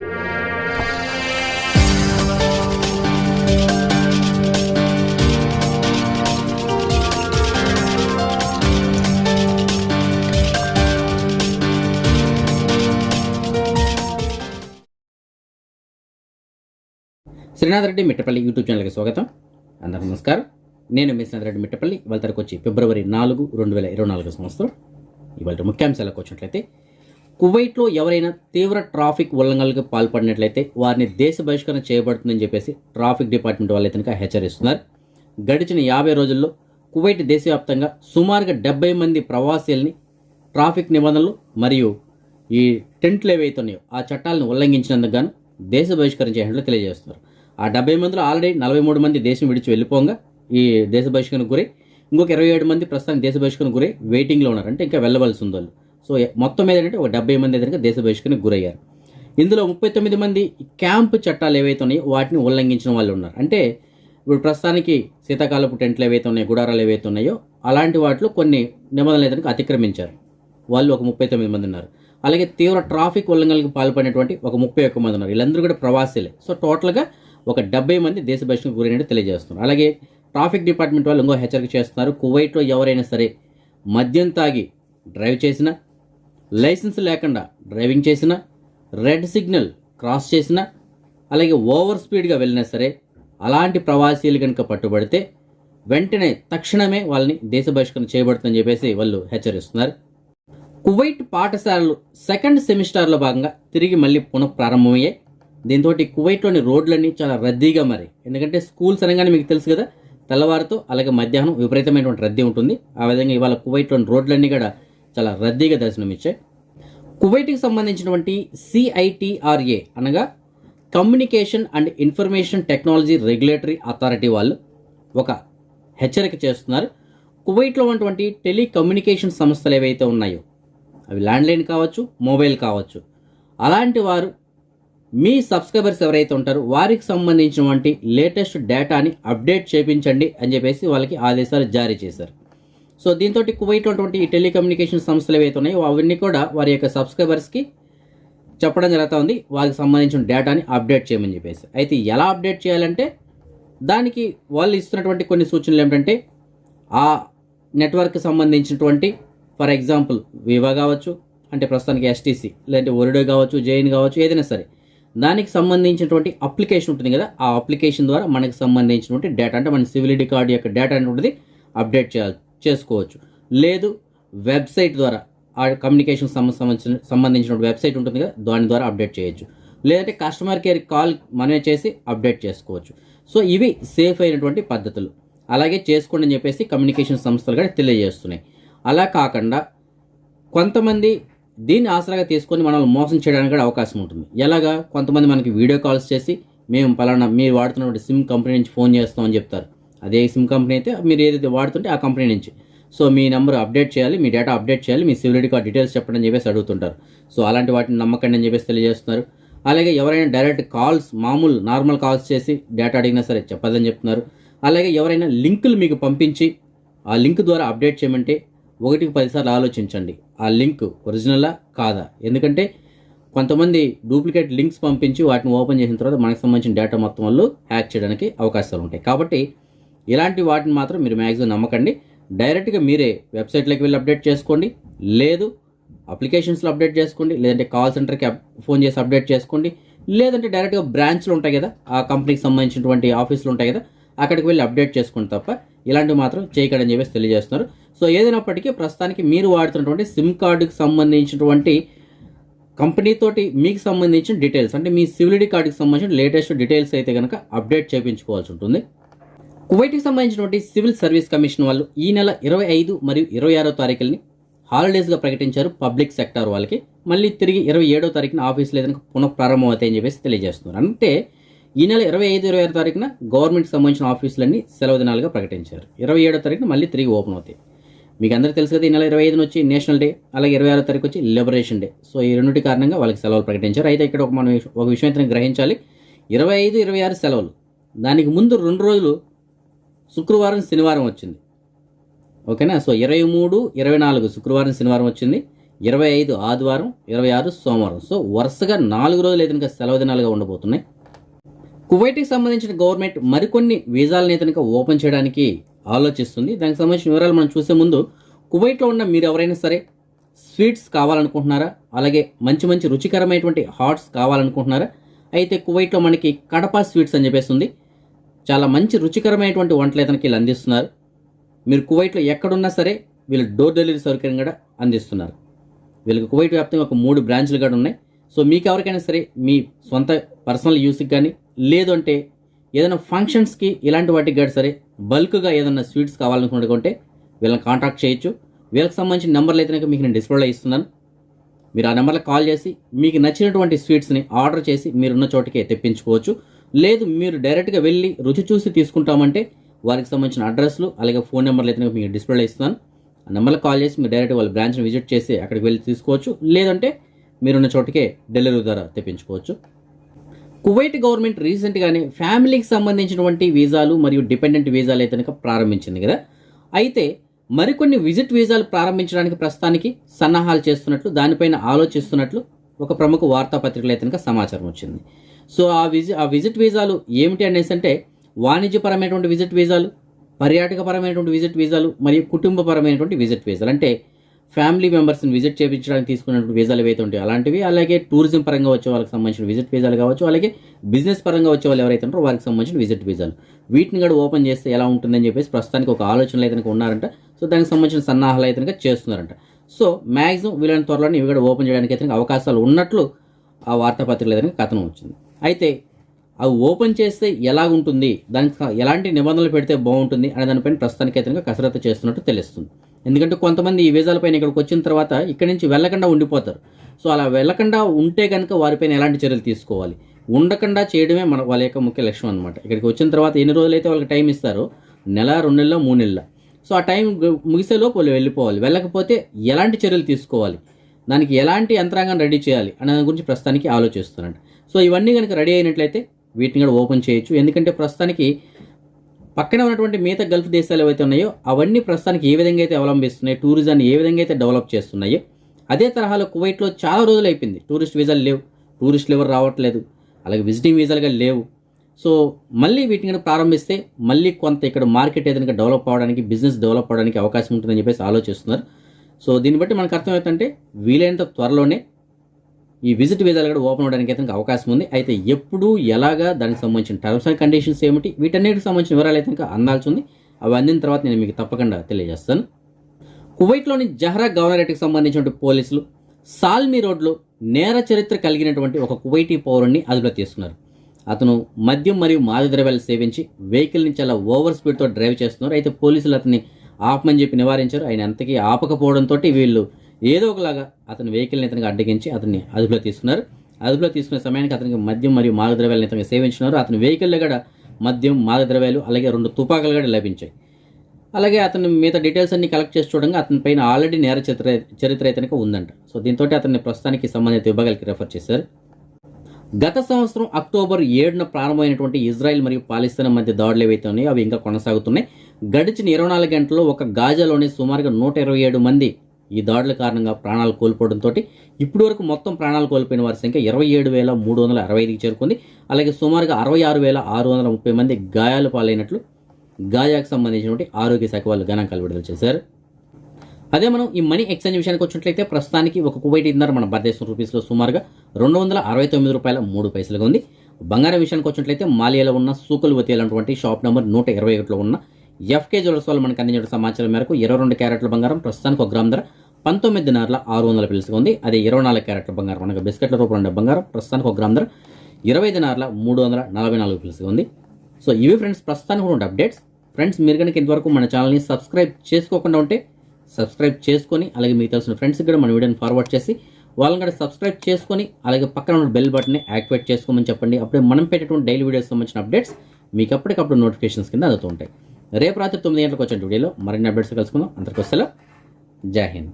Srinath Reddy Mittapalli YouTube ఛానల్కి స్వాగతం. అందరికీ నమస్కారం. నేను మీ శ్రీనాథ్ రెడ్డి మిట్టపల్లి. ఇవాళ తరకు వచ్చి ఫిబ్రవరి నాలుగు రెండు వేల ఇరవై నాలుగు సంవత్సరం. ఇవాళ ముఖ్యాంశాలకు వచ్చినట్లయితే కువైట్లో ఎవరైనా తీవ్ర ట్రాఫిక్ ఉల్లంఘనలకు పాల్పడినట్లయితే వారిని దేశ బహిష్కరణ చేయబడుతుందని చెప్పేసి ట్రాఫిక్ డిపార్ట్మెంట్ వాళ్ళు కనుక హెచ్చరిస్తున్నారు. గడిచిన యాభై రోజుల్లో కువైట్ దేశవ్యాప్తంగా సుమారుగా డెబ్బై మంది ప్రవాసీల్ని ట్రాఫిక్ నిబంధనలు మరియు ఈ టెంట్లు ఏవైతే ఉన్నాయో ఆ చట్టాలను ఉల్లంఘించినందుకు గాను దేశ బహిష్కరణ చేసినట్లు తెలియజేస్తున్నారు. ఆ డెబ్బై మందిలో ఆల్రెడీ నలభై మూడు మంది దేశం విడిచి వెళ్ళిపోగా ఈ దేశ బహిష్కరణకు గురై ఇంకొక ఇరవై ఏడు మంది ప్రస్తుతం దేశ బహిష్కరణకు గురై వెయిటింగ్లో ఉన్నారు. అంటే ఇంకా వెళ్ళవలసి ఉంది వాళ్ళు. సో మొత్తం మీద ఏంటంటే ఒక డెబ్బై మంది ఎదురుగా దేశ బహిష్కరణకు గురయ్యారు. ఇందులో ముప్పై తొమ్మిది మంది క్యాంప్ చట్టాలు ఏవైతే ఉన్నాయో వాటిని ఉల్లంఘించిన వాళ్ళు ఉన్నారు. అంటే ఇప్పుడు ప్రస్తుతానికి శీతాకాలపు టెంట్లు ఏవైతే ఉన్నాయో గుడారాలు ఏవైతే ఉన్నాయో అలాంటి వాటిలో కొన్ని నిబంధనలు ఏదైనా అతిక్రమించారు. వాళ్ళు ఒక ముప్పై తొమ్మిది మంది ఉన్నారు. అలాగే తీవ్ర ట్రాఫిక్ ఉల్లంఘనలకు పాల్పడినటువంటి ఒక ముప్పై ఒక్క మంది ఉన్నారు. వీళ్ళందరూ కూడా ప్రవాసీలే. సో టోటల్గా ఒక డెబ్బై మంది దేశ బహిష్కరణకు గురైనట్టు తెలియజేస్తున్నారు. అలాగే ట్రాఫిక్ డిపార్ట్మెంట్ వాళ్ళు ఇంకో హెచ్చరిక చేస్తున్నారు. కువైట్లో ఎవరైనా సరే మద్యం తాగి డ్రైవ్ చేసినా లైసెన్స్ లేకుండా డ్రైవింగ్ చేసినా రెడ్ సిగ్నల్ క్రాస్ చేసినా అలాగే ఓవర్ స్పీడ్గా వెళ్ళినా సరే అలాంటి ప్రవాసీలు కనుక పట్టుబడితే వెంటనే తక్షణమే వాళ్ళని దేశ బహిష్కరణ చేయబడుతుందని చెప్పేసి వాళ్ళు హెచ్చరిస్తున్నారు. కువైట్ పాఠశాలలు సెకండ్ సెమిస్టర్లో భాగంగా తిరిగి మళ్ళీ పునః ప్రారంభమయ్యాయి. దీంతో కువైట్లోని రోడ్లన్నీ చాలా రద్దీగా మరి ఎందుకంటే స్కూల్స్ అనగానే మీకు తెలుసు కదా తెల్లవారితో అలాగే మధ్యాహ్నం విపరీతమైనటువంటి రద్దీ ఉంటుంది. ఆ విధంగా ఇవాళ కువైట్లోని రోడ్లన్నీ కూడా చాలా రద్దీగా దర్శనమిచ్చాయి. కువైట్కి సంబంధించినటువంటి సిఐటిఆర్ఏ అనగా communication and information technology regulatory authority వాళ్ళు ఒక హెచ్చరిక చేస్తున్నారు. కువైట్లో ఉన్నటువంటి టెలికమ్యూనికేషన్ సంస్థలు ఏవైతే ఉన్నాయో అవి ల్యాండ్లైన్ కావచ్చు మొబైల్ కావచ్చు అలాంటి వారు మీ సబ్స్క్రైబర్స్ ఎవరైతే ఉంటారో వారికి సంబంధించినటువంటి లేటెస్ట్ డేటాని అప్డేట్ చేపించండి అని చెప్పేసి వాళ్ళకి ఆదేశాలు జారీ చేశారు. సో దీంతో కువైట్ ఉన్నటువంటి ఈ టెలికమ్యూనికేషన్ సంస్థలు ఏవైతే ఉన్నాయో అవన్నీ కూడా వారి యొక్క సబ్స్క్రైబర్స్కి చెప్పడం జరుగుతూ ఉంది వారికి సంబంధించిన డేటాని అప్డేట్ చేయమని చెప్పేసి. అయితే ఎలా అప్డేట్ చేయాలంటే దానికి వాళ్ళు ఇస్తున్నటువంటి కొన్ని సూచనలు ఏమిటంటే ఆ నెట్వర్క్ సంబంధించినటువంటి ఫర్ ఎగ్జాంపుల్ వివా కావచ్చు అంటే ప్రస్తుతానికి ఎస్టీసీ లేదంటే ఒరిడో కావచ్చు జైన్ కావచ్చు ఏదైనా సరే. దానికి సంబంధించినటువంటి అప్లికేషన్ ఉంటుంది కదా ఆ అప్లికేషన్ ద్వారా మనకి సంబంధించినటువంటి డేటా అంటే మన సివిలిటీ కార్డు యొక్క డేటా అనేది అప్డేట్ చేయాలి. చేసుకోవచ్చు. లేదు వెబ్సైట్ ద్వారా ఆ కమ్యూనికేషన్ సంబంధించిన సంబంధించిన వెబ్సైట్ ఉంటుంది కదా దాని ద్వారా అప్డేట్ చేయొచ్చు. లేదంటే కస్టమర్ కేర్ కాల్ మనమే చేసి అప్డేట్ చేసుకోవచ్చు. సో ఇవి సేఫ్ అయినటువంటి పద్ధతులు. అలాగే చేసుకోండి అని చెప్పేసి కమ్యూనికేషన్ సంస్థలు కూడా తెలియజేస్తున్నాయి. అలా కాకుండా కొంతమంది దీన్ని ఆసరాగా తీసుకొని మనల్ని మోసం చేయడానికి కూడా అవకాశం ఉంటుంది. ఎలాగా? కొంతమంది మనకి వీడియో కాల్స్ చేసి మేము పలానా మీరు వాడుతున్నటువంటి సిమ్ కంపెనీ నుంచి ఫోన్ చేస్తామని చెప్తారు. అదే సిమ్ కంపెనీ అయితే మీరు ఏదైతే వాడుతుంటే ఆ కంపెనీ నుంచి. సో మీ నెంబర్ అప్డేట్ చేయాలి మీ డేటా అప్డేట్ చేయాలి మీ సివిలిటీ కార్డ్ డీటెయిల్స్ చెప్పండి అని చెప్పేసి అడుగుతుంటారు. సో అలాంటి వాటిని నమ్మకండి అని చెప్పేసి తెలియజేస్తున్నారు. అలాగే ఎవరైనా డైరెక్ట్ కాల్స్ మామూలు నార్మల్ కాల్స్ చేసి డేటా అడిగినా సరే చెప్పదని చెప్తున్నారు. అలాగే ఎవరైనా లింకులు మీకు పంపించి ఆ లింక్ ద్వారా అప్డేట్ చేయమంటే ఒకటికి పదిసార్లు ఆలోచించండి. ఆ లింక్ ఒరిజినలా కాదా? ఎందుకంటే కొంతమంది డూప్లికేట్ లింక్స్ పంపించి వాటిని ఓపెన్ చేసిన తర్వాత మనకు సంబంధించిన డేటా మొత్తం వాళ్ళు హ్యాక్ చేయడానికి అవకాశాలు ఉంటాయి. కాబట్టి ఇలాంటి వాటిని మాత్రం మీరు మ్యాక్సిమం నమ్మకండి. డైరెక్ట్గా మీరే వెబ్సైట్లోకి వెళ్ళి అప్డేట్ చేసుకోండి. లేదు అప్లికేషన్స్లో అప్డేట్ చేసుకోండి. లేదంటే కాల్ సెంటర్కి ఫోన్ చేసి అప్డేట్ చేసుకోండి. లేదంటే డైరెక్ట్గా బ్రాంచ్లు ఉంటాయి కదా ఆ కంపెనీకి సంబంధించినటువంటి ఆఫీసులు ఉంటాయి కదా అక్కడికి వెళ్ళి అప్డేట్ చేసుకోండి తప్ప ఇలాంటివి మాత్రం చేయకడని చెప్పేసి తెలియజేస్తున్నారు. సో ఏదైనప్పటికీ ప్రస్తుతానికి మీరు వాడుతున్నటువంటి సిమ్ కార్డుకి సంబంధించినటువంటి కంపెనీతోటి మీకు సంబంధించిన డీటెయిల్స్ అంటే మీ సివిలిటీ కార్డుకి సంబంధించిన లేటెస్ట్ డీటెయిల్స్ అయితే కనుక అప్డేట్ చేయించుకోవాల్సి ఉంటుంది. కువైట్కి సంబంధించినటువంటి సివిల్ సర్వీస్ కమిషన్ వాళ్ళు ఈ నెల ఇరవై ఐదు మరియు ఇరవై ఆరో తారీఖుల్ని హాలిడేస్గా ప్రకటించారు పబ్లిక్ సెక్టార్ వాళ్ళకి. మళ్ళీ తిరిగి ఇరవై ఏడో తారీఖున ఆఫీసులు ఏదైనా పునఃప్రారంభం అవుతాయని చెప్పేసి తెలియజేస్తున్నారు. అంటే ఈ నెల ఇరవై ఐదు ఇరవై ఆరు తారీఖున గవర్నమెంట్కి సంబంధించిన ఆఫీసులన్నీ సెలవు దినాలుగా ప్రకటించారు. ఇరవై ఏడో తారీఖున మళ్ళీ తిరిగి ఓపెన్ అవుతాయి. మీకు అందరికీ తెలుసు కదా ఈ నెల ఇరవై ఐదున వచ్చి నేషనల్ డే అలాగే ఇరవై ఆరో తారీఖు వచ్చి లిబరేషన్ డే. సో ఈ రెండింటి కారణంగా వాళ్ళకి సెలవులు ప్రకటించారు. అయితే ఇక్కడ ఒక మనం ఒక విషయం అయితే గ్రహించాలి. ఇరవై ఐదు ఇరవై ఆరు సెలవులు. దానికి ముందు రెండు రోజులు శుక్రవారం శనివారం వచ్చింది. ఓకేనా? సో ఇరవై మూడు ఇరవై నాలుగు శుక్రవారం శనివారం వచ్చింది. ఇరవై ఐదు ఆదివారం ఇరవై ఆరు సోమవారం. సో వరుసగా నాలుగు రోజులు అయితే కనుక సెలవు దినాలుగా ఉండబోతున్నాయి. కువైట్కి సంబంధించిన గవర్నమెంట్ మరికొన్ని వీజాలని అయితే కనుక ఓపెన్ చేయడానికి ఆలోచిస్తుంది. దానికి సంబంధించిన వివరాలు మనం చూసే ముందు కువైట్లో ఉన్న మీరు ఎవరైనా సరే స్వీట్స్ కావాలనుకుంటున్నారా? అలాగే మంచి మంచి రుచికరమైనటువంటి హాట్స్ కావాలనుకుంటున్నారా? అయితే కువైట్లో మనకి కడప స్వీట్స్ అని చెప్పేసి ఉంది. చాలా మంచి రుచికరమైనటువంటి వంటలు అయితే వీళ్ళు అందిస్తున్నారు. మీరు కువైట్లో ఎక్కడున్నా సరే వీళ్ళు డోర్ డెలివరీ సౌకర్యం కూడా అందిస్తున్నారు. వీళ్ళకి కువైట్ వ్యాప్తంగా ఒక మూడు బ్రాంచ్లు కూడా ఉన్నాయి. సో మీకు ఎవరికైనా సరే మీ సొంత పర్సనల్ యూస్కి కానీ లేదు అంటే ఏదైనా ఫంక్షన్స్కి ఇలాంటి వాటికి కానీ సరే బల్క్గా ఏదైనా స్వీట్స్ కావాలనుకుంటే వీళ్ళని కాంటాక్ట్ చేయొచ్చు. వీళ్ళకి సంబంధించిన నెంబర్లు అయితే మీకు నేను డిస్ప్లేలో ఇస్తున్నాను. మీరు ఆ నెంబర్లో కాల్ చేసి మీకు నచ్చినటువంటి స్వీట్స్ని ఆర్డర్ చేసి మీరున్న చోటికే తెప్పించుకోవచ్చు. లేదు మీరు డైరెక్ట్గా వెళ్ళి రుచి చూసి తీసుకుంటామంటే వారికి సంబంధించిన అడ్రస్లు అలాగే ఫోన్ నెంబర్లు అయితే మీకు డిస్ప్లేలో ఇస్తున్నాను ఆ నెంబర్లో కాల్ చేసి మీరు డైరెక్ట్ వాళ్ళ బ్రాంచ్ని విజిట్ చేసి అక్కడికి వెళ్ళి తీసుకోవచ్చు. లేదంటే మీరున్న చోటికే డెలివరీ ద్వారా తెప్పించుకోవచ్చు. కువైట్ గవర్నమెంట్ రీసెంట్గానే ఫ్యామిలీకి సంబంధించినటువంటి వీసాలు మరియు డిపెండెంట్ వీసాలు అయితే కనుక ప్రారంభించింది కదా. అయితే మరికొన్ని విజిట్ వీసాలు ప్రారంభించడానికి ప్రస్తుతానికి సన్నాహాలు చేస్తున్నట్లు దానిపైన ఆలోచిస్తున్నట్లు ఒక ప్రముఖ వార్తాపత్రికలు అయితే కనుక సమాచారం వచ్చింది. సో ఆ విజి ఆ విజిట్ వీసాలు ఏమిటి అనేసి అంటే వాణిజ్యపరమైనటువంటి విజిట్ వీసాలు పర్యాటకపరమైనటువంటి విజిట్ వీసాలు మరియు కుటుంబపరమైనటువంటి విజిట్ వీసాలు అంటే ఫ్యామిలీ మెంబర్స్ని విజిట్ చేయించడానికి తీసుకున్నటువంటి వీసాలు ఏవైతే ఉంటాయో అలాంటివి అలాగే టూరిజం పరంగా వచ్చే వాళ్ళకి సంబంధించిన విజిట్ వీసాలు కావచ్చు అలాగే బిజినెస్ పరంగా వచ్చే వాళ్ళు ఎవరైతే ఉంటారో వారికి సంబంధించిన విజిట్ వీసాలు వీటిని కూడా ఓపెన్ చేస్తే ఎలా ఉంటుందని చెప్పేసి ప్రస్తుతానికి ఒక ఆలోచనలు అయితే ఉన్నారంట. సో దానికి సంబంధించిన సన్నాహాలు అయితే చేస్తున్నారంట. సో మ్యాక్సిమం వీళ్ళని త్వరలోనే ఇవి కూడా ఓపెన్ చేయడానికి అయితే అవకాశాలు ఉన్నట్లు ఆ వార్తాపత్రికలు అయితే కథనం వచ్చింది. అయితే అవి ఓపెన్ చేస్తే ఎలా ఉంటుంది దానికి ఎలాంటి నిబంధనలు పెడితే బాగుంటుంది అనే దానిపైన ప్రస్తుతానికి అయితే కసరత్తు చేస్తున్నట్టు తెలుస్తుంది. ఎందుకంటే కొంతమంది ఈ వీజాలపైన ఇక్కడికి వచ్చిన తర్వాత ఇక్కడి నుంచి వెళ్ళకుండా ఉండిపోతారు. సో అలా వెళ్ళకుండా ఉంటే కనుక వారిపైన ఎలాంటి చర్యలు తీసుకోవాలి? ఉండకుండా చేయడమే మన వాళ్ళ యొక్క ముఖ్య లక్ష్యం అనమాట ఇక్కడికి వచ్చిన తర్వాత ఎన్ని రోజులైతే వాళ్ళకి టైం ఇస్తారో నెల రెండు నెలలు మూడు నెలల. సో ఆ టైం ముగిసేలోపు వాళ్ళు వెళ్ళిపోవాలి. వెళ్ళకపోతే ఎలాంటి చర్యలు తీసుకోవాలి? దానికి ఎలాంటి యంత్రాంగం రెడీ చేయాలి? అనే దాని గురించి ప్రస్తుతానికి ఆలోచిస్తున్నాడు. సో ఇవన్నీ కనుక రెడీ అయినట్లయితే వీటిని కూడా ఓపెన్ చేయొచ్చు. ఎందుకంటే ప్రస్తుతానికి పక్కన ఉన్నటువంటి మిగతా గల్ఫ్ దేశాలు ఏవైతే ఉన్నాయో అవన్నీ ప్రస్తుతానికి ఏ విధంగా అయితే అవలంబిస్తున్నాయి టూరిజాన్ని ఏ విధంగా అయితే డెవలప్ చేస్తున్నాయో అదే తరహాలో కువైట్లో చాలా రోజులు అయిపోయింది. టూరిస్ట్ వీసాలు లేవు టూరిస్టులు ఎవరు రావట్లేదు అలాగే విజిటింగ్ వీసాలుగా లేవు. సో మళ్ళీ వీటిని కనుక ప్రారంభిస్తే మళ్ళీ కొంత ఇక్కడ మార్కెట్ ఏదైనా డెవలప్ అవడానికి బిజినెస్ డెవలప్ అవడానికి అవకాశం ఉంటుందని చెప్పేసి ఆలోచిస్తున్నారు. సో దీన్ని బట్టి మనకు అర్థమవుతుందంటే వీలైనంత త్వరలోనే ఈ విజిట్ వీసాలు కూడా ఓపెన్ అవడానికి అయితే అవకాశం ఉంది. అయితే ఎప్పుడు ఎలాగా దానికి సంబంధించిన టర్మ్స్ అండ్ కండిషన్స్ ఏమిటి వీటన్నిటికి సంబంధించిన వివరాలు అయితే కనుక అందాల్సి ఉంది. అవి అందిన తర్వాత నేను మీకు తప్పకుండా తెలియజేస్తాను. కువైట్లోని జహరా గవర్నరేట్కి సంబంధించినటువంటి పోలీసులు సాల్మీ రోడ్లో నేర చరిత్ర కలిగినటువంటి ఒక కువైటీ పౌరుణ్ణి అదుపులో తీసుకున్నారు. అతను మద్యం మరియు మాదద్రవ్యాలు సేవించి వెహికల్ని చాలా ఓవర్ స్పీడ్తో డ్రైవ్ చేస్తున్నారు. అయితే పోలీసులు అతన్ని ఆపమని చెప్పి నివారించారు. ఆయన అంతకీ ఆపకపోవడంతో వీళ్ళు ఏదో ఒకలాగా అతని వెహికల్ని ఇతనికి అడ్డగించి అతన్ని అదుపులో తీసుకున్నారు. అదుపులో తీసుకునే సమయానికి అతనికి మద్యం మరియు మాదక ద్రవ్యాలను ఇతనికి సేవించినారు. అతని వెహికల్లో కూడా మద్యం మాదద్రవ్యాలు అలాగే రెండు తుపాకులు కూడా లభించాయి. అలాగే అతను మిగతా డీటెయిల్స్ అన్ని కలెక్ట్ చేసి చూడంగా అతని పైన ఆల్రెడీ నేర చరిత్ర చరిత్ర అయితే ఉందంట. సో దీంతో అతన్ని ప్రస్తుతానికి సంబంధిత విభాగాలకి రెఫర్ చేశారు. గత సంవత్సరం అక్టోబర్ ఏడున ప్రారంభమైనటువంటి ఇజ్రాయెల్ మరియు పాలిస్తాన్ మధ్య దాడులు ఏవైతే ఉన్నాయో అవి ఇంకా కొనసాగుతున్నాయి. గడిచిన ఇరవై నాలుగు గంటల్లో ఒక గాజాలోనే సుమారుగా నూట ఇరవై ఏడు మంది ఈ దాడుల కారణంగా ప్రాణాలు కోల్పోవడంతో ఇప్పటి వరకు మొత్తం ప్రాణాలు కోల్పోయిన వారి సంఖ్య ఇరవై ఏడు వేల మూడు వందల అరవై ఐదుకి చేరుకుంది. అలాగే సుమారుగా అరవై ఆరు వేల ఆరు వందల ముప్పై మంది గాయాలు పాలైనట్లు గాయాకు సంబంధించినటువంటి ఆరోగ్య శాఖ వాళ్ళు గణాంకాలు విడుదల చేశారు. అదే మనం ఈ మనీ ఎక్స్చేంజ్ విషయానికి వచ్చినట్లయితే ప్రస్తుతానికి ఒక కువైట్ ఇన్నర్ మన భారతదేశం రూపీస్లో సుమారుగా రెండు వందల అరవై తొమ్మిది రూపాయల మూడు పైసలుగా ఉంది. బంగారం విషయానికి వచ్చినట్లయితే మాలియాలో ఉన్న సూకులు వతీయాలన్నటువంటి షాప్ నెంబర్ నూట ఇరవై ఒకటిలో ఉన్న ఎఫ్కే జ్యువెల్స్ వాళ్ళు మనకు అందించిన సమాచారం మేరకు ఇరవై రెండు క్యారెట్ల బంగారం ప్రస్తుతానికి ఒక గ్రామ్ ధర పంతొమ్మిది దినార్ల ఆరు వందల పిలుచుకుంది ఉంది. అదే ఇరవై నాలుగు క్యారెట్ల బంగారం మనకు బిస్కెట్ల రూపంలో ఉండే బంగారం ప్రస్తుతానికి ఒక గ్రామ్ ధర ఇరవై దినార్ల మూడు వందల నలభై నాలుగు పిలుచుకుంది ఉంది. సో ఇవి ఫ్రెండ్స్ ప్రస్తుతానికి ఉండే అప్డేట్స్. ఫ్రెండ్స్ మీరు కనుక ఇంతవరకు మన ఛానల్ని సబ్స్క్రైబ్ చేసుకోకుండా ఉంటే సబ్స్క్రైబ్ చేసుకొని అలాగే మీకు తెలిసిన ఫ్రెండ్స్కి కూడా మన వీడియోని ఫార్వర్డ్ చేసి వాళ్ళని కూడా సబ్స్క్రైబ్ చేసుకొని అలాగే పక్కన ఉన్న బెల్ బటన్ని యాక్టివేట్ చేసుకోమని చెప్పండి. అప్పుడే మనం పెట్టేటువంటి డైలీ వీడియోస్ సంబంధించిన అప్డేట్స్ మీకు అప్పటికప్పుడు నోటిఫికేషన్స్ కింద అందుతూ ఉంటాయి. రేపు రాత్రి తొమ్మిది గంటలకు వచ్చే వీడియోలో మరిన్ని అప్డేట్స్ కలుసుకుందాం. అందరికీ వస్తలో జై హింద్.